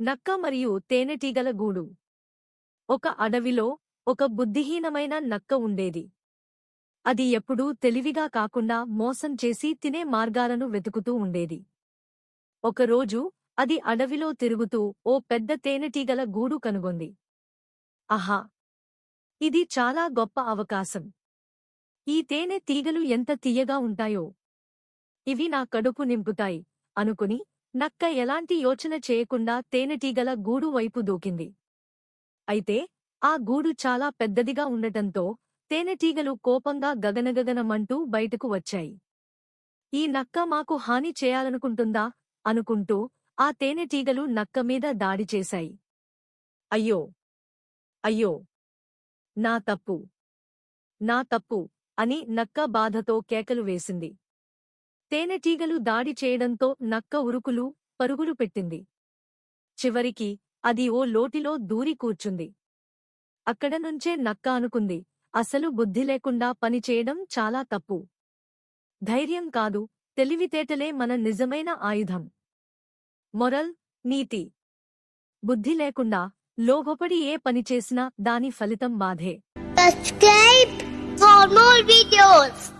నక్క మరియు తేనెటీగల గూడు. ఒక అడవిలో ఒక బుద్ధిహీనమైన నక్క ఉండేది. అది ఎప్పుడూ తెలివిగా కాకుండా మోసం చేసి తినే మార్గాలను వెతుకుతూ ఉండేది. ఒకరోజు అది అడవిలో తిరుగుతూ ఓ పెద్ద తేనెటీగల గూడు కనుగొంది. ఆహా! ఇది చాలా గొప్ప అవకాశం. ఈ తేనె తీగలు ఎంత తీయగా ఉంటాయో. ఇవి నా కడుపు నింపుతాయి అనుకుని నక్క ఎలాంటి యోచన చేయకుండా తేనెటీగల గూడు వైపు దూకింది. అయితే ఆ గూడు చాలా పెద్దదిగా ఉండటంతో తేనెటీగలు కోపంగా గగనగగనమంటూ బయటకు వచ్చాయి. ఈ నక్క మాకు హాని చేయాలనుకుంటుందా? అనుకుంటూ ఆ తేనెటీగలు నక్క మీద దాడి చేశాయి. అయ్యో! అయ్యో! నా తప్పు. నా తప్పు అని నక్క బాధతో కేకలు వేసింది. తేనెటీగలు దాడి చేయడంతో నక్క ఉరుకులు పరుగులు పెట్టింది. చివరికి అది ఓ లోటిలో దూరి కూర్చుంది. అక్కడ నుంచే నక్క అనుకుంది అసలు బుద్ధి లేకుండా పనిచేయడం చాలా తప్పు. ధైర్యం కాదు తెలివితేటలే మన నిజమైన ఆయుధం. మొరల్ నీతి. బుద్ధి లేకుండా లోగొపడి ఏ పని చేసినా దాని ఫలితం బాధే. Subscribe for more videos.